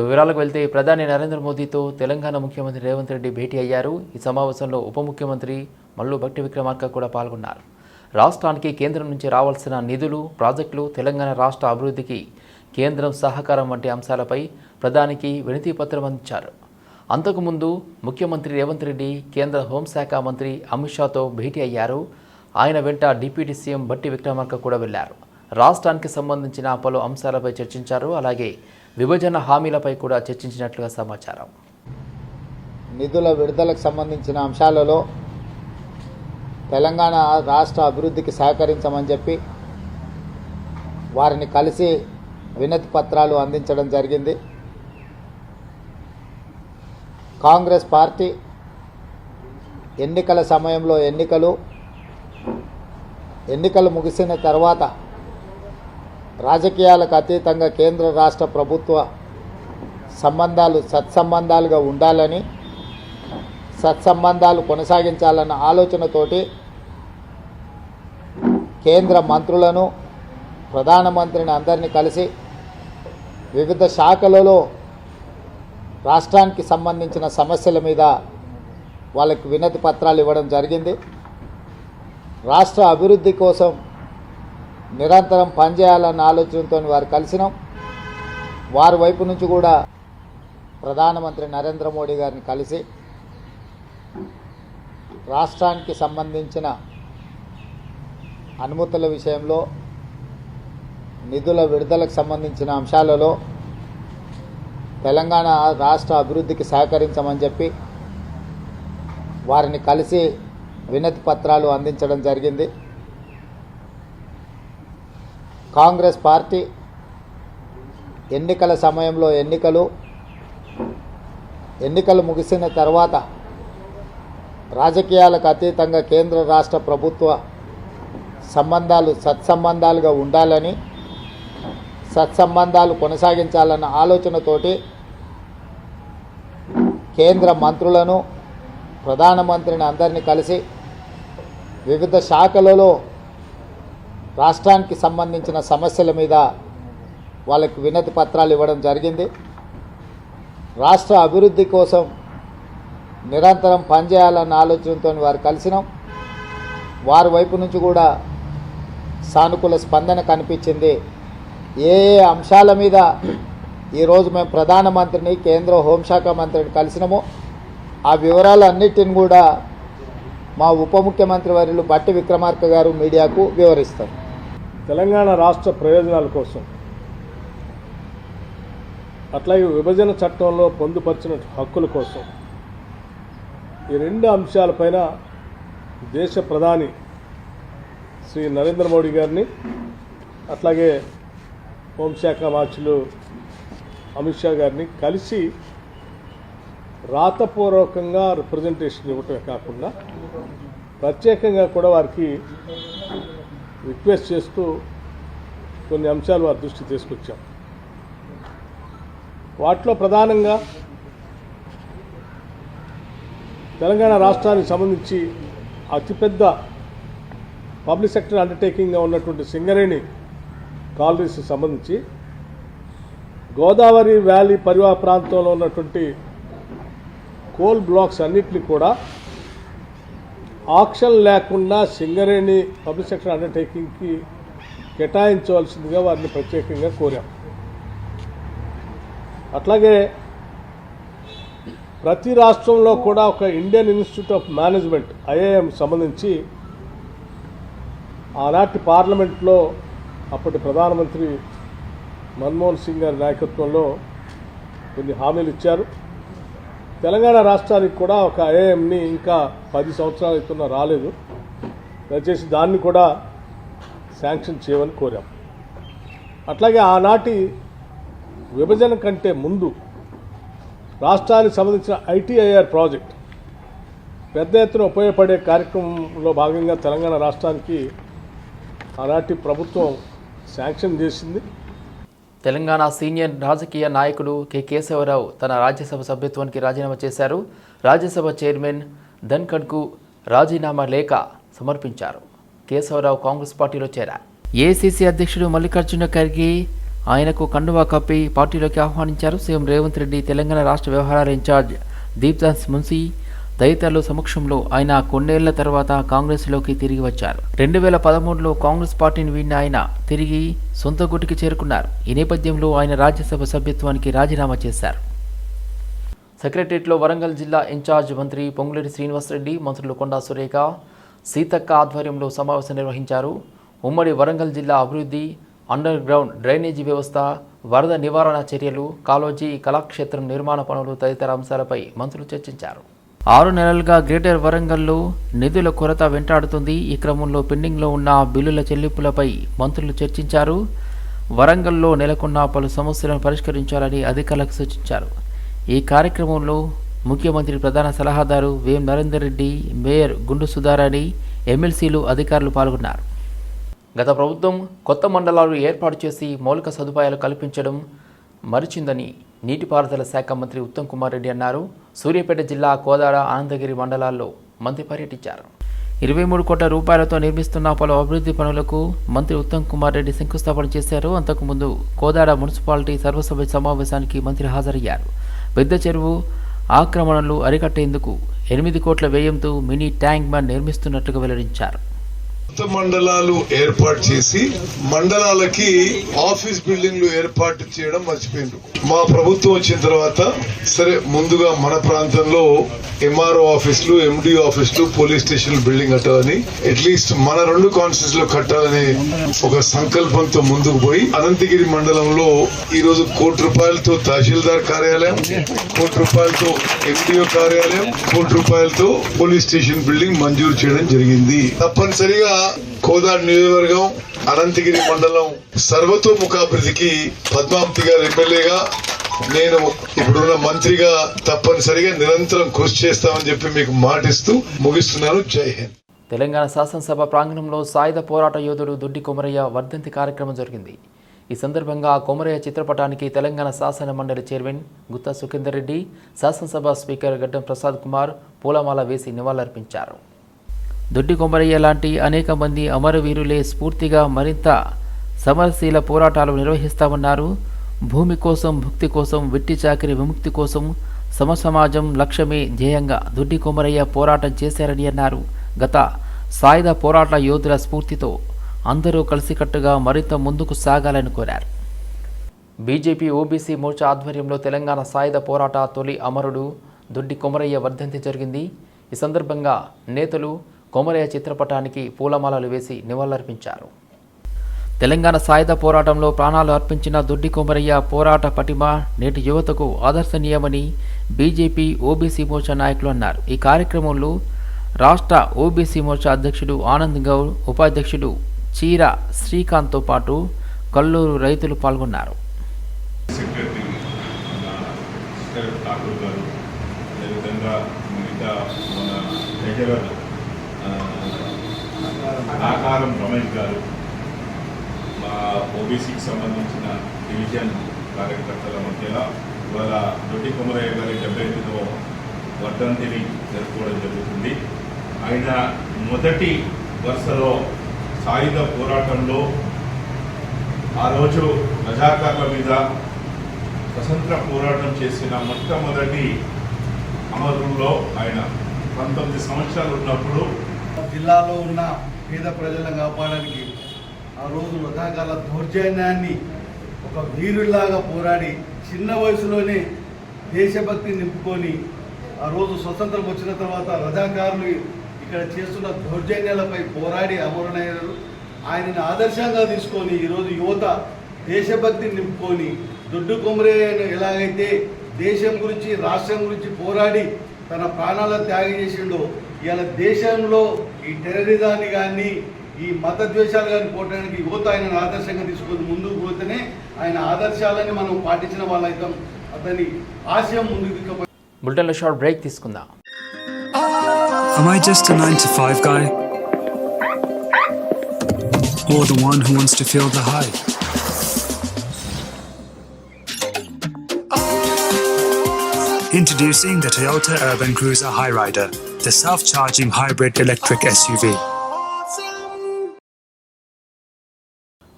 వివరాలకు వెళ్తే ప్రధాని నరేంద్ర మోదీతో తెలంగాణ ముఖ్యమంత్రి రేవంత్ రెడ్డి భేటీ అయ్యారు. ఈ సమావేశంలో ఉప ముఖ్యమంత్రి మల్లు భట్టి విక్రమార్క కూడా పాల్గొన్నారు. రాష్ట్రానికి కేంద్రం నుంచి రావాల్సిన నిధులు ప్రాజెక్టులు తెలంగాణ రాష్ట్ర అభివృద్ధికి కేంద్రం సహకారం వంటి అంశాలపై ప్రధానికి వినతి పత్రం అందించారు. అంతకుముందు ముఖ్యమంత్రి రేవంత్ రెడ్డి కేంద్ర హోంశాఖ మంత్రి అమిత్ షాతో భేటీ అయ్యారు. ఆయన వెంట డిప్యూటీ సీఎం భట్టి విక్రమార్క కూడా వెళ్ళారు. రాష్ట్రానికి సంబంధించిన పలు అంశాలపై చర్చించారు. అలాగే విభజన హామీలపై కూడా చర్చించినట్లుగా సమాచారం. నిధుల విడుదలకు సంబంధించిన అంశాలలో తెలంగాణ రాష్ట్ర అభివృద్ధికి సహకరించమని చెప్పి వారిని కలిసి వినతి పత్రాలు అందించడం జరిగింది. కాంగ్రెస్ పార్టీ ఎన్నికల సమయంలో ఎన్నికలు ఎన్నికలు ముగిసిన తర్వాత రాజకీయాలకు అతీతంగా కేంద్ర రాష్ట్ర ప్రభుత్వ సంబంధాలు సత్సంబంధాలుగా ఉండాలని సత్సంబంధాలు కొనసాగించాలన్న ఆలోచనతోటి కేంద్ర మంత్రులను ప్రధానమంత్రిని అందరినీ కలిసి వివిధ శాఖలలో రాష్ట్రానికి సంబంధించిన సమస్యల మీద వాళ్ళకి వినతి పత్రాలు ఇవ్వడం జరిగింది. రాష్ట్ర అభివృద్ధి కోసం నిరంతరం పనిచేయాలన్న ఆలోచనతో వారు కలిసినాం. వారి వైపు నుంచి కూడా ప్రధానమంత్రి నరేంద్ర మోడీ గారిని కలిసి రాష్ట్రానికి సంబంధించిన అనుమతుల విషయంలో నిధుల విడుదలకు సంబంధించిన అంశాలలో తెలంగాణ రాష్ట్ర అభివృద్ధికి సహకరించమని చెప్పి వారిని కలిసి వినతి పత్రాలు అందించడం జరిగింది. కాంగ్రెస్ పార్టీ ఎన్నికల సమయంలో ఎన్నికలు ఎన్నికలు ముగిసిన తర్వాత రాజకీయాలకు అతీతంగా కేంద్ర రాష్ట్ర ప్రభుత్వ సంబంధాలు సత్సంబంధాలుగా ఉండాలని సత్సంబంధాలు కొనసాగించాలన్న ఆలోచనతోటి కేంద్ర మంత్రులను ప్రధానమంత్రిని అందరినీ కలిసి వివిధ శాఖలలో రాష్ట్రానికి సంబంధించిన సమస్యల మీద వాళ్ళకి వినతి పత్రాలు ఇవ్వడం జరిగింది. రాష్ట్ర అభివృద్ధి కోసం నిరంతరం పనిచేయాలన్న ఆలోచనతో వారు కలిసినాం. వారి వైపు నుంచి కూడా సానుకూల స్పందన కనిపించింది. ఏ ఏ అంశాల మీద ఈరోజు మేము ప్రధానమంత్రిని కేంద్ర హోంశాఖ మంత్రిని కలిసినామో ఆ వివరాలన్నిటిని కూడా మా ఉప ముఖ్యమంత్రి వర్యులు బట్టి విక్రమార్క గారు మీడియాకు వివరిస్తారు. తెలంగాణ రాష్ట్ర ప్రయోజనాల కోసం. అట్లాగే విభజన చట్టంలో పొందుపరిచిన హక్కుల కోసం. ఈ రెండు అంశాలపైన దేశ ప్రధాని శ్రీ నరేంద్ర మోడీ గారిని అట్లాగే హోంశాఖ మార్చులు అమిత్ షా గారిని కలిసి రాతపూర్వకంగా రిప్రజెంటేషన్ ఇవ్వటమే కాకుండా ప్రత్యేకంగా కూడా వారికి రిక్వెస్ట్ చేస్తూ కొన్ని అంశాలు వారి దృష్టి తీసుకొచ్చాం. వాటిలో ప్రధానంగా తెలంగాణ రాష్ట్రానికి సంబంధించి అతిపెద్ద పబ్లిక్ సెక్టర్ అండర్టేకింగ్గా ఉన్నటువంటి సింగరేణి కాలనీస్కి సంబంధించి గోదావరి వ్యాలీ పరివాహ ప్రాంతంలో ఉన్నటువంటి కోల్ బ్లాక్స్ అన్నిటిని కూడా ఆక్షన్ లేకుండా సింగరేణి పబ్లిక్ సెక్టర్ అండర్టేకింగ్కి కేటాయించవలసిందిగా వారిని ప్రత్యేకంగా కోరాం. అట్లాగే ప్రతి రాష్ట్రంలో కూడా ఒక Indian institute of management IAM సంబంధించి ఆనాటి పార్లమెంట్లో అప్పటి ప్రధానమంత్రి మన్మోహన్ సింగ్ గారి నాయకత్వంలో కొన్ని హామీలు ఇచ్చారు. తెలంగాణ రాష్ట్రానికి కూడా ఒక ఐఏఎంని ఇంకా పది సంవత్సరాలు అవుతున్నా రాలేదు. దయచేసి దాన్ని కూడా శాంక్షన్ చేయమని కోరాం. అట్లాగే ఆనాటి విభజన కంటే ముందు రాష్ట్రానికి సంబంధించిన ఐటీఐఆర్ ప్రాజెక్ట్ పెద్ద ఎత్తున ఉపయోగపడే కార్యక్రమంలో భాగంగా తెలంగాణ రాష్ట్రానికి ఆనాటి ప్రభుత్వం శాంక్షన్ చేసింది. తెలంగాణ సీనియర్ రాజకీయ నాయకుడు కె. కేశవరావు తన రాజ్యసభ సభ్యత్వానికి రాజీనామా చేశారు. రాజ్యసభ చైర్మన్ ధన్ఖడ్కు రాజీనామా లేఖ సమర్పించారు. కేశవరావు కాంగ్రెస్ పార్టీలో చేరారు. ఏసీసీ అధ్యక్షుడు మల్లికార్జున ఖర్గే ఆయనకు కండువా కప్పి పార్టీలోకి ఆహ్వానించారు. సీఎం రేవంత్ రెడ్డి తెలంగాణ రాష్ట్ర వ్యవహారాల ఇన్ఛార్జ్ దీప్దాస్ మున్సీ తదితరుల సమక్షంలో ఆయన కొన్నేళ్ళ తర్వాత కాంగ్రెస్లోకి తిరిగి వచ్చారు. రెండు వేల పదమూడులో కాంగ్రెస్ పార్టీని వీడిన ఆయన తిరిగి సొంత గుటికి చేరుకున్నారు. ఈ నేపథ్యంలో ఆయన రాజ్యసభ సభ్యత్వానికి రాజీనామా చేశారు. సెక్రటరియట్లో వరంగల్ జిల్లా ఇన్ఛార్జ్ మంత్రి పొంగులేటి శ్రీనివాసరెడ్డి మంత్రులు కొండా సురేఖ సీతక్క ఆధ్వర్యంలో సమావేశం నిర్వహించారు. ఉమ్మడి వరంగల్ జిల్లా అభివృద్ధి అండర్ గ్రౌండ్ డ్రైనేజీ వ్యవస్థ వరద నివారణ చర్యలు కాలోజీ కళాక్షేత్రం నిర్మాణ పనులు తదితర అంశాలపై మంత్రులు చర్చించారు. ఆరు నెలలుగా గ్రేటర్ వరంగల్లో నిధుల కొరత వెంటాడుతుంది. ఈ క్రమంలో పెండింగ్లో ఉన్న బిల్లుల చెల్లింపులపై మంత్రులు చర్చించారు. వరంగల్లో నెలకొన్న పలు సమస్యలను పరిష్కరించాలని అధికారులకు సూచించారు. ఈ కార్యక్రమంలో ముఖ్యమంత్రి ప్రధాన సలహాదారు వేం నరేందర్ రెడ్డి మేయర్ గుండు సుధారాణి ఎమ్మెల్సీలు అధికారులు పాల్గొన్నారు. గత ప్రభుత్వం కొత్త మండలాలు ఏర్పాటు చేసి మౌలిక సదుపాయాలు కల్పించడం మరిచిందని నీటిపారుదల శాఖ మంత్రి ఉత్తమ్ కుమార్ రెడ్డి అన్నారు. సూర్యాపేట జిల్లా కోదాడ ఆనందగిరి మండలాల్లో మంత్రి పర్యటించారు. ఇరవై మూడు కోట్ల రూపాయలతో నిర్మిస్తున్న పలు అభివృద్ధి పనులకు మంత్రి ఉత్తమ్ కుమార్ రెడ్డి శంకుస్థాపన చేశారు. అంతకుముందు కోదాడ మున్సిపాలిటీ సర్వసభ్య సమావేశానికి మంత్రి హాజరయ్యారు. పెద్ద చెరువు ఆక్రమణలు అరికట్టేందుకు ఎనిమిది కోట్ల వ్యయంతో మినీ ట్యాంక్ బండ్ నిర్మిస్తున్నట్లుగా వెల్లడించారు. కొత్త మండలాలు ఏర్పాటు చేసి మండలాలకి ఆఫీస్ బిల్డింగ్లు ఏర్పాటు చేయడం మర్చిపోయిండ్రు. మా ప్రభుత్వం వచ్చిన తర్వాత సరే ముందుగా మన ప్రాంతంలో ఎంఆర్ఓ ఆఫీసులు ఎండి ఆఫీసులు పోలీస్ స్టేషన్ బిల్డింగ్ కట్టాలని అట్లీస్ట్ మన రెండు కాన్స్టిట్యూన్స్లో కట్టాలనే ఒక సంకల్పంతో ముందుకు పోయి అనంతగిరి మండలంలో ఈ రోజు కోటి రూపాయలతో తహసీల్దార్ కార్యాలయం కోటి రూపాయలతో ఎండిఓ కార్యాలయం కోటి రూపాయలతో పోలీస్ స్టేషన్ బిల్డింగ్ మంజూరు చేయడం జరిగింది. తప్పనిసరిగా కోదాడ్ నియోజకవర్గం అనంతగిరి మండలం సర్వతోముఖాభివృద్ధికి పద్మావతి గారు ఎమ్మెల్యేగా నేను ఇప్పుడున్న మంత్రిగా తప్పనిసరిగా నిరంతరం కృషి చేస్తామని చెప్పి మీకు మాటిస్తూ ముగిస్తున్నాను. జై హింద్. తెలంగాణ శాసనసభ ప్రాంగణంలో సాయుధ పోరాట యోధుడు దొడ్డి కొమరయ్య వర్ధంతి కార్యక్రమం జరిగింది. ఈ సందర్భంగా కొమరయ్య చిత్రపటానికి తెలంగాణ శాసన మండలి చైర్మన్ గుత్తా సుఖేందర్ రెడ్డి శాసనసభ స్పీకర్ గడ్డం ప్రసాద్ కుమార్ పూలమాల వేసి నివాళులర్పించారు. దొడ్డి కొమరయ్య లాంటి అనేక మంది అమరవీరులే స్ఫూర్తిగా మరింత సమరశీల పోరాటాలు నిర్వహిస్తామన్నారు. భూమి కోసం భుక్తి కోసం వెట్టి చాకిరి విముక్తి కోసం సమసమాజం లక్ష్యమే ధ్యేయంగా దొడ్డి కొమరయ్య పోరాటం చేశారని అన్నారు. గత సాయుధ పోరాట యోధుల స్ఫూర్తితో అందరూ కలిసికట్టుగా మరింత ముందుకు సాగాలని కోరారు. బీజేపీ ఓబీసీ మోర్చా ఆధ్వర్యంలో తెలంగాణ సాయుధ పోరాట తొలి అమరుడు దొడ్డి కొమరయ్య వర్ధంతి జరిగింది. ఈ సందర్భంగా నేతలు కొమరయ్య చిత్రపటానికి పూలమాలలు వేసి నివాళులర్పించారు. తెలంగాణ సాయుధ పోరాటంలో ప్రాణాలు అర్పించిన దొడ్డి కొమరయ్య పోరాట పటిమ నేటి యువతకు ఆదర్శనీయమని బీజేపీ ఓబీసీ మోర్చా నాయకులు అన్నారు. ఈ కార్యక్రమంలో రాష్ట్ర ఓబీసీ మోర్చా అధ్యక్షుడు ఆనంద్ గౌడ్ ఉపాధ్యక్షుడు చీర శ్రీకాంత్తో పాటు కల్లూరు రైతులు పాల్గొన్నారు. ఠాకూర్ గారు అదేవిధంగా మిగతా మన ఆకారం రమేష్ గారు మా ఓబీసీకి సంబంధించిన డివిజన్ కార్యకర్తల మధ్యలో ఇవాళ దొడ్డి కుమరయ్య గారి డెబ్బై ఎనిమిదవ వర్ధంతిని జరుపుకోవడం జరుగుతుంది. ఆయన మొదటి వరుసలో సాయుధ పోరాటంలో ఆ రోజు రజాకార్ల మీద స్వతంత్ర పోరాటం చేసిన మొట్టమొదటి అమరుల్లో ఆయన. పంతొమ్మిది సంవత్సరాలు ఉన్నప్పుడు జిల్లాలో ఉన్న పేద ప్రజలను కాపాడడానికి ఆ రోజు రథాకాల దౌర్జన్యాన్ని ఒక వీరుల్లాగా పోరాడి చిన్న వయసులోనే దేశభక్తి నింపుకొని ఆ రోజు స్వతంత్రం వచ్చిన తర్వాత రజాకారులు ఇక్కడ చేస్తున్న దౌర్జన్యాలపై పోరాడి అమరునయ్యారు ఆయనని ఆదర్శంగా తీసుకొని ఈరోజు యువత దేశభక్తి నింపుకొని దొడ్డు కొమరయ్యను ఎలాగైతే దేశం గురించి రాష్ట్రం గురించి పోరాడి తన ప్రాణాలను త్యాగం చేసిండో ఇవాళ దేశంలో ఈ టెర్రరిజాన్ని కానీ ఈ మత ద్వేషాలు కానీ పోవడానికి యువత ఆయనను ఆదర్శంగా తీసుకొని ముందుకు పోతేనే ఆయన ఆదర్శాలని మనం పాటించిన వాళ్ళైతాం అతని ఆశయం ముందుకు తీసుకుపోయి బులెటిన్లో షార్ట్ బ్రేక్ తీసుకుందాం Am I just a 9 to 5 guy? Or the one who wants to feel the high? Introducing the Toyota Urban Cruiser Highrider, the self charging hybrid electric SUV.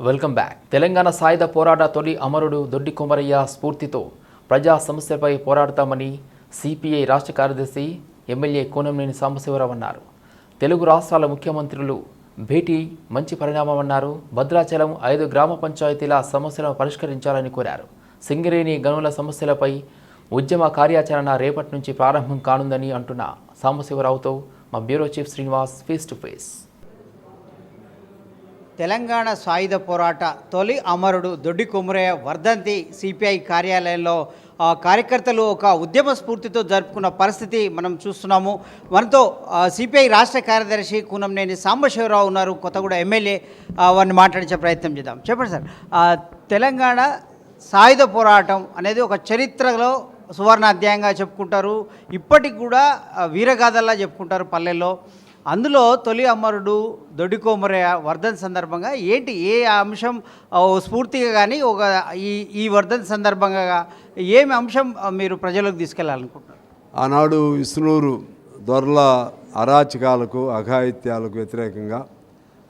Welcome back Telangana సాయుధ పోరాట తొలి అమరుడు దొడ్డి కొమరయ్య స్ఫూర్తితో ప్రజా సమస్యపై పోరాడతామని CPI రాష్ట్ర కార్యదర్శి MLA Kunamneni Sambasivarao అన్నారు. తెలుగు రాష్ట్రాల ముఖ్యమంత్రులు భేటీ మంచి పరిణామమన్నారు భద్రాచలం ఐదు గ్రామ పంచాయతీల సమస్యలను పరిష్కరించాలని కోరారు. సింగరేణి గనుల సమస్యలపై ఉద్యమ కార్యాచరణ రేపటి నుంచి ప్రారంభం కానుందని అంటున్నారు సాంబశివరావుతో మా bureau chief Srinivas face to face Telangana సాయుధ పోరాట తొలి అమరుడు దొడ్డి కుమరయ్య వర్ధంతి సిపిఐ కార్యాలయంలో కార్యకర్తలు ఒక ఉద్యమ స్ఫూర్తితో జరుపుకున్న పరిస్థితి మనం చూస్తున్నాము. మనతో సిపిఐ రాష్ట్ర కార్యదర్శి కూనంనేని సాంబశివరావు ఉన్నారు. కొత్తగూడ ఎమ్మెల్యే వారిని మాట్లాడించే ప్రయత్నం చేద్దాం. చెప్పండి సార్. తెలంగాణ సాయుధ పోరాటం అనేది ఒక చరిత్రలో సువర్ణ అధ్యాయంగా చెప్పుకుంటారు. ఇప్పటికి కూడా వీరగాథల్లా చెప్పుకుంటారు పల్లెల్లో. అందులో తొలి అమరుడు దొడికోమరే వర్ధన్ సందర్భంగా ఏంటి ఏ అంశం ఓ స్ఫూర్తిగా కానీ ఒక ఈ ఈ వర్ధన్ సందర్భంగా ఏమి అంశం మీరు ప్రజలకు తీసుకెళ్ళాలనుకుంటున్నారు? ఆనాడు ఇస్నూరు దొరల అరాచకాలకు అఘాయిత్యాలకు వ్యతిరేకంగా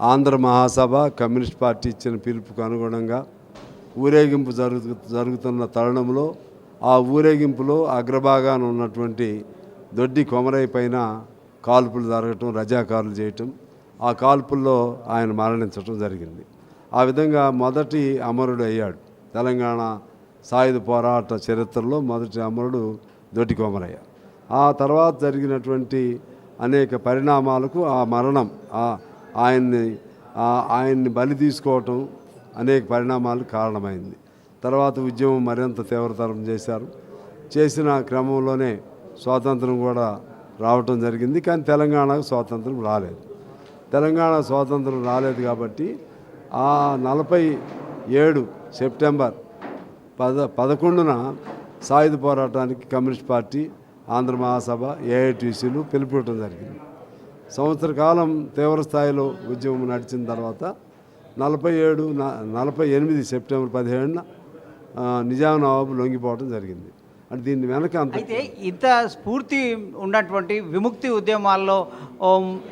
ఆంధ్ర మహాసభ కమ్యూనిస్ట్ పార్టీ ఇచ్చిన పిలుపుకు అనుగుణంగా ఊరేగింపు జరుగు జరుగుతున్న తరుణంలో ఆ ఊరేగింపులో అగ్రభాగాన ఉన్నటువంటి దొడ్డి కొమరయ్య పైన కాల్పులు జరగటం రజాకారులు చేయటం ఆ కాల్పుల్లో ఆయన మరణించటం జరిగింది. ఆ విధంగా మొదటి అమరుడు అయ్యాడు. తెలంగాణ సాయుధ పోరాట చరిత్రలో మొదటి అమరుడు దొడ్డి కొమరయ్య. ఆ తర్వాత జరిగినటువంటి అనేక పరిణామాలకు ఆ మరణం ఆయన్ని ఆయన్ని బలి తీసుకోవటం అనేక పరిణామాలకు కారణమైంది. తర్వాత ఉద్యమం మరింత తీవ్రతరం చేశారు. చేసిన క్రమంలోనే స్వాతంత్రం కూడా రావటం జరిగింది. కానీ తెలంగాణకు స్వాతంత్రం రాలేదు. తెలంగాణ స్వాతంత్రం రాలేదు కాబట్టి ఆ నలభై ఏడు సెప్టెంబర్ పద పదకొండున సాయుధ పోరాటానికి కమ్యూనిస్ట్ పార్టీ ఆంధ్ర మహాసభ ఏఐటీసీలు పిలుపుకోవటం జరిగింది. సంవత్సర కాలం తీవ్ర స్థాయిలో ఉద్యమం నడిచిన తర్వాత నలభై ఏడు నలభై ఎనిమిది సెప్టెంబర్ పదిహేడున నిజాం నవాబు లొంగిపోవడం జరిగింది. అంటే దీని వెనక అయితే ఇంత స్ఫూర్తి ఉన్నటువంటి విముక్తి ఉద్యమాల్లో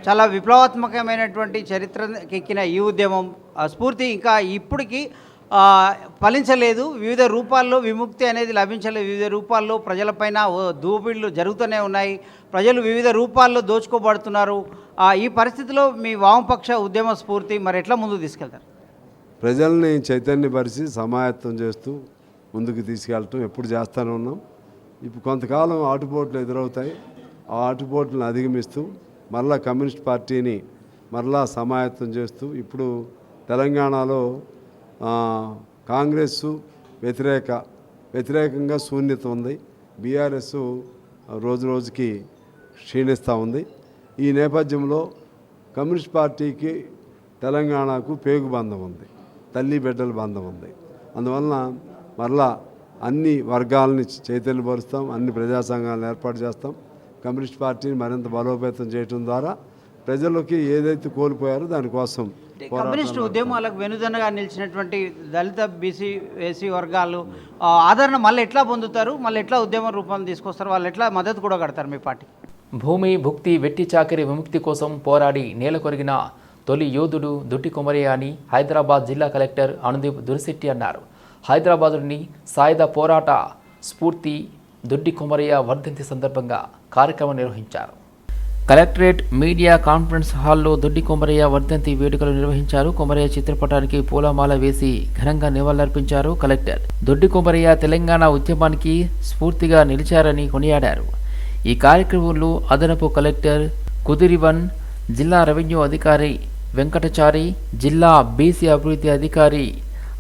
చాలా విప్లవాత్మకమైనటువంటి చరిత్రకెక్కిన ఈ ఉద్యమం ఆ స్ఫూర్తి ఇంకా ఇప్పటికీ ఫలించలేదు. వివిధ రూపాల్లో విముక్తి అనేది లభించలేదు. వివిధ రూపాల్లో ప్రజలపైన దోపిళ్ళు జరుగుతూనే ఉన్నాయి. ప్రజలు వివిధ రూపాల్లో దోచుకోబడుతున్నారు. ఈ పరిస్థితిలో మీ వామపక్ష ఉద్యమ స్ఫూర్తి మరి ఎట్లా ముందుకు తీసుకెళ్తారు? ప్రజల్ని చైతన్యపరిచి సమాయత్తం చేస్తూ ముందుకు తీసుకెళ్ళటం ఎప్పుడు చేస్తూనే ఉన్నాం. ఇప్పుడు కొంతకాలం ఆటుపోట్లు ఎదురవుతాయి. ఆ ఆటుపోట్లను అధిగమిస్తూ మరలా కమ్యూనిస్ట్ పార్టీని మరలా సమాయత్తం చేస్తూ ఇప్పుడు తెలంగాణలో కాంగ్రెస్ వ్యతిరేక వ్యతిరేకంగా శూన్యత ఉంది. బీఆర్ఎస్ రోజు రోజుకి క్షీణిస్తూ ఉంది. ఈ నేపథ్యంలో కమ్యూనిస్ట్ పార్టీకి తెలంగాణకు పేగు బంధం ఉంది. తల్లి బిడ్డల బంధం ఉంది. అందువలన మరలా అన్ని వర్గాలని చైతన్యపరుస్తాం అన్ని ప్రజా సంఘాలను ఏర్పాటు చేస్తాం. కమ్యూనిస్ట్ పార్టీని మరింత బలోపేతం చేయడం ద్వారా ప్రజలకి ఏదైతే కోల్పోయారో దానికోసం కమ్యూనిస్టు ఉద్యమాలకు వెనుదనగా నిలిచినటువంటి దళిత బీసీ ఎస్సీ వర్గాలు ఆ, ఆదరణ మళ్ళీ ఎట్లా పొందుతారు? మళ్ళీ ఎట్లా ఉద్యమ రూపాన్ని తీసుకొస్తారు? వాళ్ళు ఎట్లా మద్దతు కూడా కడతారు మీ పార్టీ? భూమి భుక్తి వెట్టి చాకరి విముక్తి కోసం పోరాడి నేల కొరిగిన తొలి యోధుడు దుట్టి కొమరయ్య అని హైదరాబాద్ జిల్లా కలెక్టర్ అనుదీప్ దురిశెట్టి అన్నారు. హైదరాబాదుని సాయుధ పోరాట స్ఫూర్తి దొడ్డి కొమరయ్య వర్ధంతి సందర్భంగా కార్యక్రమం నిర్వహించారు. కలెక్టరేట్ మీడియా కాన్ఫరెన్స్ హాల్లో దొడ్డి కొమరయ్య వర్ధంతి వేడుకలు నిర్వహించారు. కొమరయ్య చిత్రపటానికి పూలమాల వేసి ఘనంగా నివాళులర్పించారు కలెక్టర్. దొడ్డి కొమరయ్య తెలంగాణ ఉద్యమానికి స్ఫూర్తిగా నిలిచారని కొనియాడారు. ఈ కార్యక్రమంలో అదనపు కలెక్టర్ కుదిరివన్ జిల్లా రెవెన్యూ అధికారి వెంకటచారి జిల్లా బీసీ అభివృద్ధి అధికారి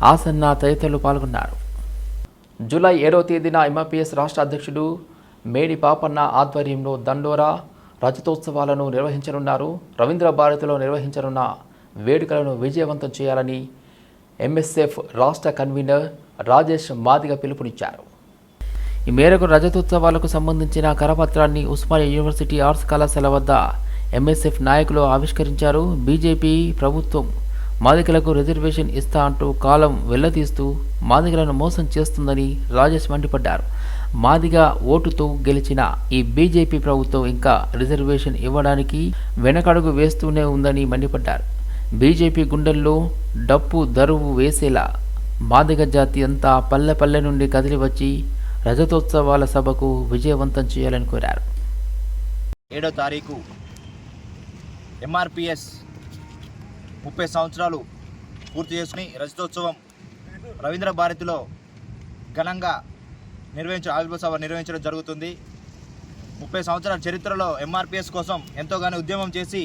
ఆసన్న తదితరులు పాల్గొన్నారు. జూలై ఏడవ తేదీన ఎంఐపిఎస్ రాష్ట్ర అధ్యక్షుడు మేడి పాపన్న ఆధ్వర్యంలో దండోరా రజతోత్సవాలను నిర్వహించనున్నారు. రవీంద్ర భారతిలో నిర్వహించనున్న వేడుకలను విజయవంతం చేయాలని ఎంఎస్ఎఫ్ రాష్ట్ర కన్వీనర్ రాజేష్ మాదిగ పిలుపునిచ్చారు. ఈ మేరకు రజతోత్సవాలకు సంబంధించిన కరపత్రాన్ని ఉస్మానియా యూనివర్సిటీ ఆర్ట్స్ కళాశాల వద్ద ఎంఎస్ఎఫ్ నాయకులు ఆవిష్కరించారు. బీజేపీ ప్రభుత్వం మాదికలకు రిజర్వేషన్ ఇస్తా అంటూ కాలం వెళ్ళతీస్తూ మాదికలను మోసం చేస్తుందని రాజేష్ మండిపడ్డారు. మాదిగ ఓటుతో గెలిచిన ఈ బీజేపీ ప్రభుత్వం ఇంకా రిజర్వేషన్ ఇవ్వడానికి వెనకడుగు వేస్తూనే ఉందని మండిపడ్డారు. బీజేపీ గుండెల్లో డప్పు దరువు వేసేలా మాదిగ జాతి అంతా పల్లె పల్లె నుండి కదిలి వచ్చి రజతోత్సవాల సభకు విజయవంతం చేయాలని కోరారు. ఏడో తారీఖు ఎంఆర్పిఎస్ ముప్పై సంవత్సరాలు పూర్తి చేసుకుని రజతోత్సవం రవీంద్ర భారతిలో ఘనంగా నిర్వహించ ఆవిర్భావ నిర్వహించడం జరుగుతుంది. ముప్పై సంవత్సరాల చరిత్రలో ఎంఆర్పిఎస్ కోసం ఎంతోగానో ఉద్యమం చేసి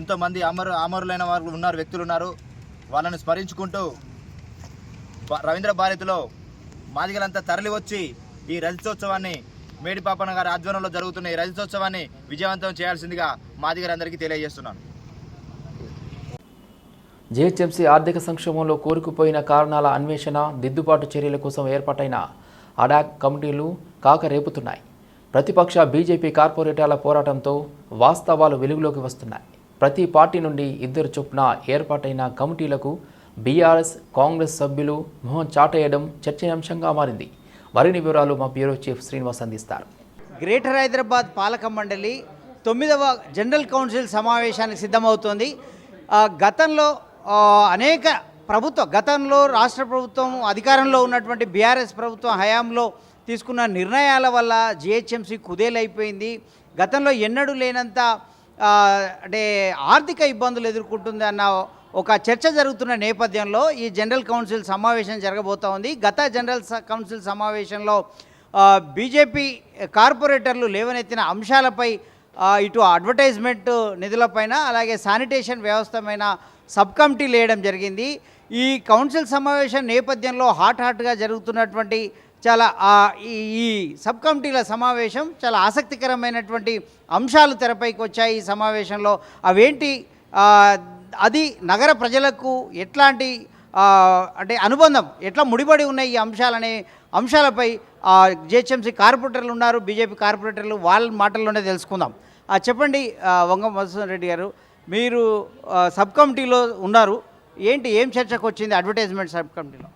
ఎంతోమంది అమరు అమరులైన వారు ఉన్నారు వ్యక్తులు ఉన్నారు. వాళ్ళని స్మరించుకుంటూ రవీంద్ర భారతిలో మాదిగలంతా తరలి వచ్చి ఈ రజతోత్సవాన్ని మేడిపాపన గారి ఆధ్వర్యంలో జరుగుతున్న ఈ రజతోత్సవాన్ని విజయవంతం చేయాల్సిందిగా మాదిగలందరికీ తెలియజేస్తున్నాను. జీహెచ్ఎంసీ ఆర్థిక సంక్షోభంలో కోరుకుపోయిన కారణాల అన్వేషణ దిద్దుబాటు చర్యల కోసం ఏర్పాటైన అడాక్ కమిటీలు కాక రేపుతున్నాయి. ప్రతిపక్ష బీజేపీ కార్పొరేటర్ల పోరాటంతో వాస్తవాలు వెలుగులోకి వస్తున్నాయి. ప్రతి పార్టీ నుండి ఇద్దరు చొప్పున ఏర్పాటైన కమిటీలకు బీఆర్ఎస్ కాంగ్రెస్ సభ్యులు మొహం చాటేయడం చర్చనీయాంశంగా మారింది. మరిన్ని వివరాలు మా బ్యూరో చీఫ్ శ్రీనివాస్ అందిస్తారు. గ్రేటర్ హైదరాబాద్ పాలక మండలి తొమ్మిదవ జనరల్ కౌన్సిల్ సమావేశానికి సిద్ధమవుతోంది. ఆ, గతంలో అనేక ప్రభుత్వ గతంలో రాష్ట్ర ప్రభుత్వం అధికారంలో ఉన్నటువంటి బీఆర్ఎస్ ప్రభుత్వం హయాంలో తీసుకున్న నిర్ణయాల వల్ల జిహెచ్ఎంసీ కుదేలైపోయింది. గతంలో ఎన్నడూ లేనంత అంటే ఆర్థిక ఇబ్బందులు ఎదుర్కొంటుంది అన్న ఒక చర్చ జరుగుతున్న నేపథ్యంలో ఈ జనరల్ కౌన్సిల్ సమావేశం జరగబోతా ఉంది. గత జనరల్ కౌన్సిల్ సమావేశంలో బీజేపీ కార్పొరేటర్లు లేవనెత్తిన అంశాలపై ఇటు అడ్వర్టైజ్మెంట్ నిధులపైన అలాగే శానిటేషన్ వ్యవస్థమైన సబ్ కమిటీ వేయడం జరిగింది. ఈ కౌన్సిల్ సమావేశం నేపథ్యంలో హాట్ హాట్గా జరుగుతున్నటువంటి చాలా ఈ సబ్ కమిటీల సమావేశం చాలా ఆసక్తికరమైనటువంటి అంశాలు తెరపైకి వచ్చాయి ఈ సమావేశంలో. అవేంటి అది నగర ప్రజలకు ఎట్లాంటి అంటే అనుబంధం ఎట్లా ముడిపడి ఉన్నాయి ఈ అంశాలనే అంశాలపై జిహెచ్ఎంసీ కార్పొరేటర్లు ఉన్నారు బీజేపీ కార్పొరేటర్లు వాళ్ళ మాటల్లోనే తెలుసుకుందాం. చెప్పండి వంగ మధుసూదన్ రెడ్డి గారు మీరు సబ్ కమిటీలో ఉన్నారు. ఏంటి ఏం చర్చకు వచ్చింది అడ్వర్టైజ్మెంట్ సబ్ కమిటీలో?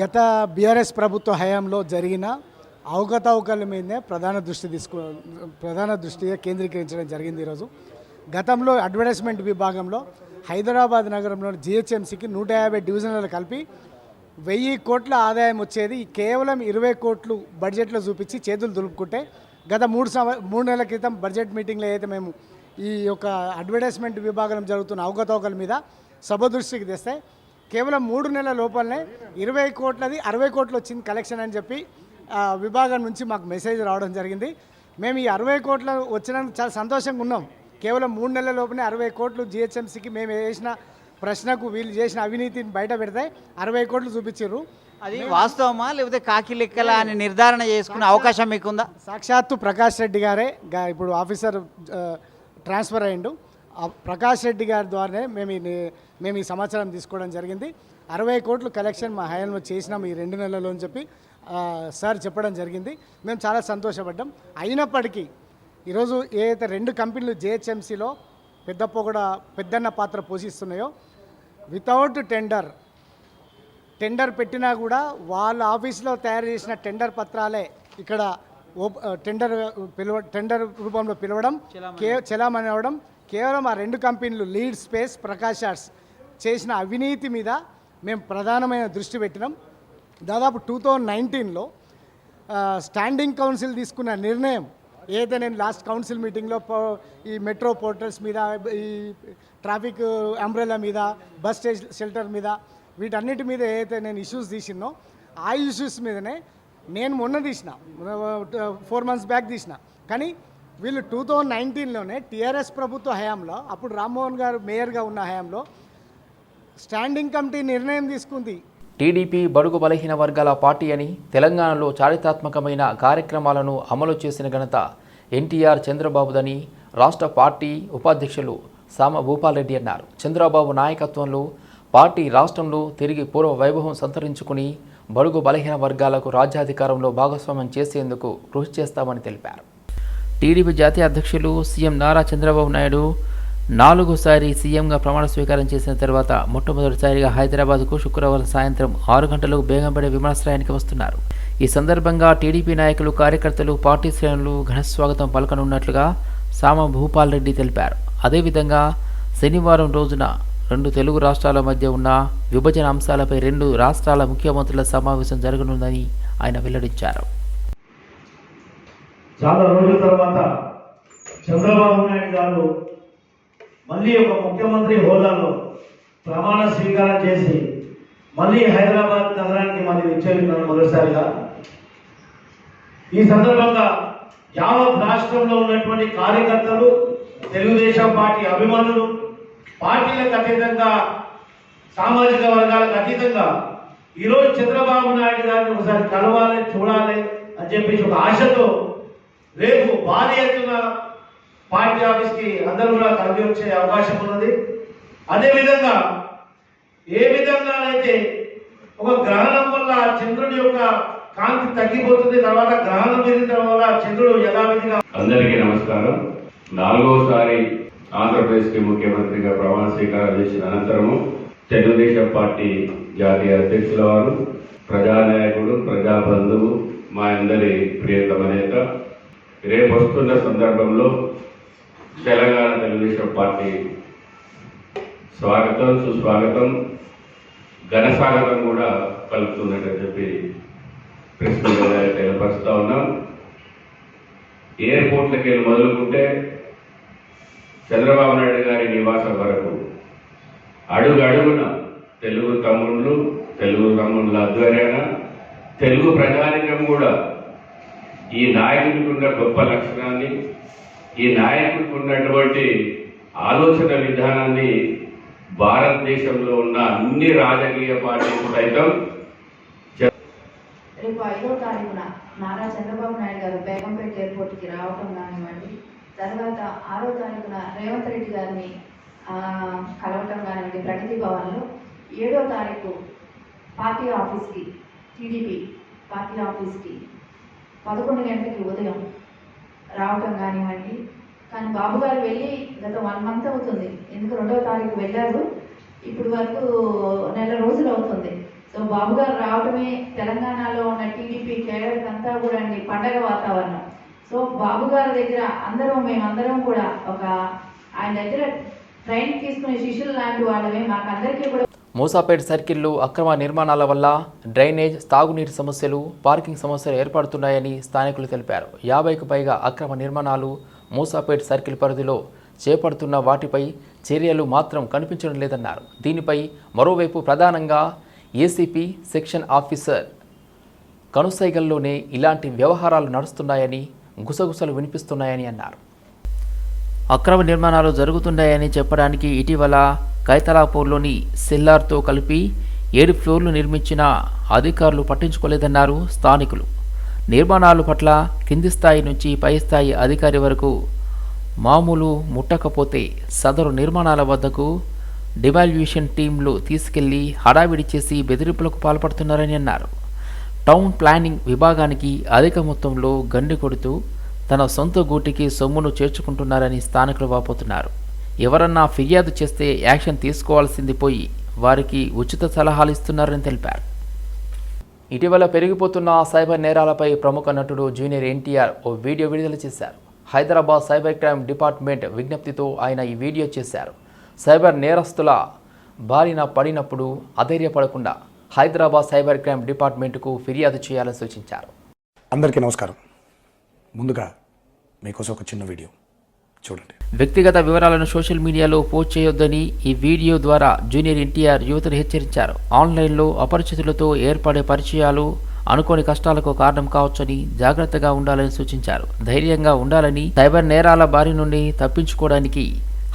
గత బీఆర్ఎస్ ప్రభుత్వ హయాంలో జరిగిన అవకతవకల మీదనే ప్రధాన దృష్టి తీసుకు ప్రధాన దృష్టిగా కేంద్రీకరించడం జరిగింది ఈరోజు. గతంలో అడ్వర్టైజ్మెంట్ విభాగంలో హైదరాబాద్ నగరంలోని జిహెచ్ఎంసీకి నూట యాభై డివిజన్లు కలిపి వెయ్యి కోట్ల ఆదాయం వచ్చేది కేవలం ఇరవై కోట్లు బడ్జెట్లో చూపించి చేతులు దులుపుకుంటే గత మూడు సంవ మూడు నెలల క్రితం బడ్జెట్ మీటింగ్లో అయితే మేము ఈ యొక్క అడ్వర్టైజ్మెంట్ విభాగం జరుగుతున్న అవకతవకల మీద సభ దృష్టికి తెస్తే కేవలం మూడు నెలల లోపలనే ఇరవై కోట్లది అరవై కోట్లు వచ్చింది కలెక్షన్ అని చెప్పి విభాగం నుంచి మాకు మెసేజ్ రావడం జరిగింది. మేము ఈ అరవై కోట్ల వచ్చినందుకు చాలా సంతోషంగా ఉన్నాం. కేవలం మూడు నెలల లోపలనే అరవై కోట్లు జిహెచ్ఎంసీకి మేము వేసిన ప్రశ్నకు వీళ్ళు చేసిన అవినీతిని బయట పెడితే అరవై కోట్లు చూపించారు అది వాస్తవమా? లేకపోతే కాకి లెక్కల అని నిర్ధారణ చేసుకునే అవకాశం మీకుందా? సాక్షాత్తు ప్రకాష్ రెడ్డి గారే ఇప్పుడు ఆఫీసర్ ట్రాన్స్ఫర్ అయ్యిండు. ప్రకాష్ రెడ్డి గారి ద్వారానే మేము మేము ఈ సమాచారం తీసుకోవడం జరిగింది. అరవై కోట్లు కలెక్షన్ మా హయాంలో చేసినాం ఈ రెండు నెలల్లో అని చెప్పి సార్ చెప్పడం జరిగింది. మేము చాలా సంతోషపడ్డాం. అయినప్పటికీ ఈరోజు ఏదైతే రెండు కంపెనీలు జేహెచ్ఎంసీలో పెద్ద పొగడ పెద్దన్న పాత్ర పోషిస్తున్నాయో వితౌట్ టెండర్ టెండర్ పెట్టినా కూడా వాళ్ళ ఆఫీస్లో తయారు చేసిన టెండర్ పత్రాలే ఇక్కడ టెండర్ పిలవ టెండర్ రూపంలో పిలవడం కే చలామణి అవ్వడం కేవలం ఆ రెండు కంపెనీలు లీడ్ స్పేస్ ప్రకాష్ ఆర్ట్స్ చేసిన అవినీతి మీద మేము ప్రధానమైన దృష్టి పెట్టినాం. దాదాపు టూ థౌజండ్ నైన్టీన్లో స్టాండింగ్ కౌన్సిల్ తీసుకున్న నిర్ణయం ఏదైతే నేను లాస్ట్ కౌన్సిల్ మీటింగ్లో పో- ఈ మెట్రో పోర్టల్స్ మీద ఈ ట్రాఫిక్ అంబ్రెలా మీద బస్ స్టేజ్ షెల్టర్ మీద వీటన్నిటి మీద ఏదైతే నేను ఇష్యూస్ తీసినో ఆ ఇష్యూస్ మీదనే నేను మొన్న తీసిన ఫోర్ మంత్స్ బ్యాక్ తీసిన. కానీ వీళ్ళు టూ థౌజండ్ నైన్టీన్లోనే టీఆర్ఎస్ ప్రభుత్వ హయాంలో అప్పుడు రామ్మోహన్ గారు మేయర్గా ఉన్న హయాంలో స్టాండింగ్ కమిటీ నిర్ణయం తీసుకుంది. టీడీపీ బడుగు బలహీన వర్గాల పార్టీ అని తెలంగాణలో చారిత్రాత్మకమైన కార్యక్రమాలను అమలు చేసిన ఘనత ఎన్టీఆర్ చంద్రబాబుదని రాష్ట్ర పార్టీ ఉపాధ్యక్షులు సామ భూపాల్ రెడ్డి అన్నారు. చంద్రబాబు నాయకత్వంలో పార్టీ రాష్ట్రంలో తిరిగి పూర్వ వైభవం సంతరించుకుని బడుగు బలహీన వర్గాలకు రాజ్యాధికారంలో భాగస్వామ్యం చేసేందుకు కృషి చేస్తామని తెలిపారు. టీడీపీ జాతీయ అధ్యక్షులు సీఎం నారా చంద్రబాబు నాయుడు నాలుగోసారి సీఎంగా ప్రమాణ స్వీకారం చేసిన తర్వాత మొట్టమొదటిసారిగా హైదరాబాద్కు శుక్రవారం సాయంత్రం ఆరు గంటలకు బేగంపడే విమానాశ్రయానికి వస్తున్నారు. ఈ సందర్భంగా టీడీపీ నాయకులు కార్యకర్తలు పార్టీ శ్రేణులు ఘనస్వాగతం పలకనున్నట్లుగా సామ భూపాల్ రెడ్డి తెలిపారు. అదేవిధంగా శనివారం రోజున రెండు తెలుగు రాష్ట్రాల మధ్య ఉన్న విభజన అంశాలపై రెండు రాష్ట్రాల ముఖ్యమంత్రుల సమావేశం జరగనుందని ఆయన వెల్లడించారు. చాలా రోజుల తర్వాత చంద్రబాబు నాయుడు గారు మళ్ళీ ఒక ముఖ్యమంత్రి హోదాలో ప్రమాణ స్వీకారం చేసి మళ్ళీ హైదరాబాద్ నగరానికి మళ్ళీ విచ్చేస్తున్నారు మొదటిసారిగా. ఈ సందర్భంగా యావత్ రాష్ట్రంలో ఉన్నటువంటి కార్యకర్తలు తెలుగుదేశం పార్టీ అభిమానులు పార్టీలకు అతీతంగా సామాజిక వర్గాలకు అతీతంగా ఈరోజు చంద్రబాబు నాయుడు గారిని ఒకసారి కలవాలి చూడాలి అని చెప్పేసి ఒక ఆశతో రేపు భారీ ఎత్తున పార్టీ ఆఫీస్కి అందరూ కూడా కలిగి వచ్చే అవకాశం ఉన్నది. అదేవిధంగా ఏ విధంగానైతే ఒక గ్రహణం వల్ల చంద్రుడి యొక్క కాంతి తగ్గిపోతుంది తర్వాత గ్రహణం పెరిగిన వల్ల చంద్రుడు యథావిధిగా అందరికీ నమస్కారం. నాలుగోసారి ఆంధ్రప్రదేశ్కి ముఖ్యమంత్రిగా ప్రమాణ స్వీకారం చేసిన అనంతరము తెలుగుదేశం పార్టీ జాతీయ అధ్యక్షుల వారు ప్రజానాయకుడు ప్రజాబంధువు మా అందరి ప్రియతమ నేత. రేపు వస్తున్న సందర్భంలో తెలంగాణ తెలుగుదేశం పార్టీ స్వాగతం సుస్వాగతం ఘన స్వాగతం కూడా కలుపుతున్నట్టు చెప్పి ప్రెస్ మీడియా ద్వారా ఉన్నాం. ఎయిర్పోర్ట్లకి వెళ్ళి మొదలుకుంటే చంద్రబాబు నాయుడు గారి నివాసం వరకు అడుగు అడుగున తెలుగు తమ్ముళ్ళు తెలుగు తమ్ముళ్ళ ఆధ్వర్యాన తెలుగు ప్రజానికం కూడా ఈ నాయకుడికి ఉన్న గొప్ప లక్షణాన్ని ఈ నాయకుడికి ఉన్నటువంటి ఆలోచన విధానాన్ని భారతదేశంలో ఉన్న అన్ని రాజకీయ పార్టీలు సైతం రేపు ఐదో తారీఖున నారా చంద్రబాబు నాయుడు గారు బేగంపేట ఎయిర్పోర్ట్కి రావటం కానివ్వండి తర్వాత ఆరో తారీఖున రేవంత్ రెడ్డి గారిని కలవటం కానివ్వండి ప్రగతి భవన్లో ఏడో తారీఖు పార్టీ ఆఫీస్కి టీడీపీ పార్టీ ఆఫీస్కి పదకొండు గంటలకి ఉదయం రావటం కానివ్వండి. కానీ బాబు గారు వెళ్ళి గత వన్ మంత్ అవుతుంది. ఎందుకు రెండవ తారీఖు వెళ్ళారు? ఇప్పుడు వరకు నెల రోజులు అవుతుంది. సో బాబు గారు రావడమే తెలంగాణలో ఉన్న టీడీపీ కేడర్ అంతా కూడా అండి పండగ వాతావరణం. సో బాబు గారి దగ్గర అందరం మేమందరం కూడా ఒక ఆయన దగ్గర ట్రైన్ తీసుకునే శిష్యులు లాంటి వాళ్ళమే. మాకందరికీ కూడా మూసాపేట్ సర్కిల్లో అక్రమ నిర్మాణాల వల్ల డ్రైనేజ్ తాగునీటి సమస్యలు పార్కింగ్ సమస్యలు ఏర్పడుతున్నాయని స్థానికులు తెలిపారు. యాభైకు పైగా అక్రమ నిర్మాణాలు మూసాపేట్ సర్కిల్ పరిధిలో చేపడుతున్న వాటిపై చర్యలు మాత్రం కనిపించడం లేదన్నారు. దీనిపై మరోవైపు ప్రధానంగా ఏసీపీ సెక్షన్ ఆఫీసర్ కనుసైగల్లోనే ఇలాంటి వ్యవహారాలు నడుస్తున్నాయని గుసగుసలు వినిపిస్తున్నాయని అన్నారు. అక్రమ నిర్మాణాలు జరుగుతున్నాయని చెప్పడానికి ఇటీవల కైతలాపూర్లోని సిల్లార్తో కలిపి ఏడు ఫ్లోర్లు నిర్మించిన అధికారులు పట్టించుకోలేదన్నారు స్థానికులు. నిర్మాణాల పట్ల కింది స్థాయి నుంచి పై స్థాయి అధికారి వరకు మామూలు ముట్టకపోతే సదరు నిర్మాణాల వద్దకు డివాల్యూషన్ టీంలు తీసుకెళ్ళి హడావిడి చేసి బెదిరింపులకు పాల్పడుతున్నారని అన్నారు. టౌన్ ప్లానింగ్ విభాగానికి అధిక మొత్తంలో గండి కొడుతూ తన సొంత గూటికి సొమ్మును చేర్చుకుంటున్నారని స్థానికులు వాపోతున్నారు. ఎవరన్నా ఫిర్యాదు చేస్తే యాక్షన్ తీసుకోవాల్సింది పోయి వారికి ఉచిత సలహాలు ఇస్తున్నారని తెలిపారు. ఇటీవల పెరిగిపోతున్న సైబర్ నేరాలపై ప్రముఖ నటుడు జూనియర్ ఎన్టీఆర్ ఓ వీడియో విడుదల చేశారు. హైదరాబాద్ సైబర్ క్రైమ్ డిపార్ట్మెంట్ విజ్ఞప్తితో ఆయన ఈ వీడియో చేశారు. సైబర్ నేరస్తుల బారిన పడినప్పుడు అధైర్యపడకుండా హైదరాబాద్ సైబర్ క్రైమ్ డిపార్ట్మెంట్కు ఫిర్యాదు చేయాలని సూచించారు. అందరికీ నమస్కారం. ముందుగా మీకోసం ఒక చిన్న వీడియో. చూడండి. వ్యక్తిగత వివరాలను సోషల్ మీడియాలో పోస్ట్ చేయొద్దని ఈ వీడియో ద్వారా జూనియర్ ఎన్టీఆర్ యువతను హెచ్చరించారు. ఆన్లైన్లో అపరిచితులతో ఏర్పడే పరిచయాలు అనుకోని కష్టాలకు కారణం కావచ్చని జాగ్రత్తగా ఉండాలని సూచించారు. ధైర్యంగా ఉండాలని సైబర్ నేరాల బారి నుండి తప్పించుకోవడానికి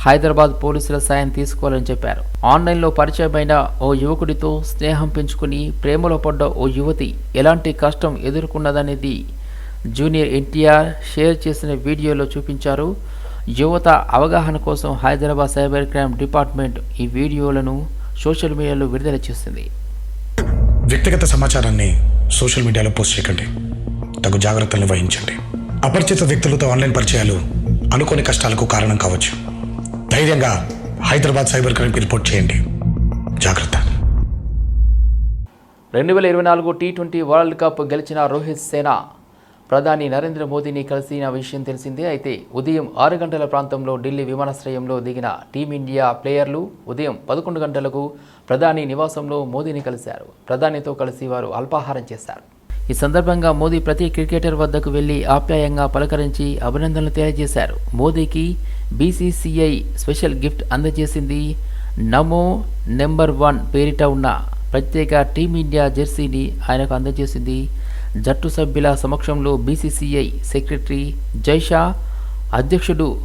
హైదరాబాద్ పోలీసుల సాయం తీసుకోవాలని చెప్పారు. ఆన్లైన్లో పరిచయమైన ఓ యువకుడితో స్నేహం పెంచుకుని ప్రేమలో పడ్డ ఓ యువతి ఎలాంటి కష్టం ఎదుర్కొన్నదనేది జూనియర్ ఎన్టీఆర్ షేర్ చేసిన వీడియోలో చూపించారు. యువత అవగాహన కోసం హైదరాబాద్ సైబర్ క్రైమ్ డిపార్ట్మెంట్ ఈ వీడియోలను సోషల్ మీడియాలో విడుదల చేసింది. వ్యక్తిగత సమాచారాన్ని సోషల్ మీడియాలో పోస్ట్ చేయకండి. తగు జాగ్రత్తలు వహించండి అపరిచిత వ్యక్తులతో ఆన్లైన్ పరిచయాలు అనుకోని కష్టాలకు కారణం కావచ్చు. ధైర్యంగా హైదరాబాద్ సైబర్ క్రైమ్కి రిపోర్ట్ చేయండి. జాగ్రత్త. రెండు వేల ఇరవై నాలుగు టీ ట్వంటీ వరల్డ్ కప్ గెలిచిన రోహిత్ సేనా ప్రధాని నరేంద్ర మోదీని కలిసిన విషయం తెలిసిందే. అయితే ఉదయం ఆరు గంటల ప్రాంతంలో ఢిల్లీ విమానాశ్రయంలో దిగిన టీమిండియా ప్లేయర్లు ఉదయం పదకొండు గంటలకు ప్రధాని నివాసంలో మోదీని కలిశారు. ప్రధానితో కలిసి వారు అల్పాహారం చేశారు. ఈ సందర్భంగా మోదీ ప్రతి క్రికెటర్ వద్దకు వెళ్ళి ఆప్యాయంగా పలకరించి అభినందనలు తెలియజేశారు. మోదీకి బీసీసీఐ స్పెషల్ గిఫ్ట్ అందజేసింది. నమో నెంబర్ వన్ పేరిట ఉన్న ప్రత్యేక టీమిండియా జెర్సీని ఆయనకు అందజేసింది. జట్టు సభ్యుల సమక్షంలో బీసీసీఐ సెక్రటరీ జైషా అధ్యక్షుడు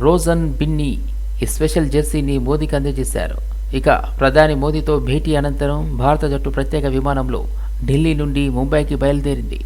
రోజన్ బిన్ని ఈ స్పెషల్ జెర్సీని మోదీకి అందజేశారు. ఇక ప్రధాని మోదీతో భేటీ అనంతరం భారత జట్టు ప్రత్యేక విమానంలో ఢిల్లీ నుండి ముంబైకి బయలుదేరింది.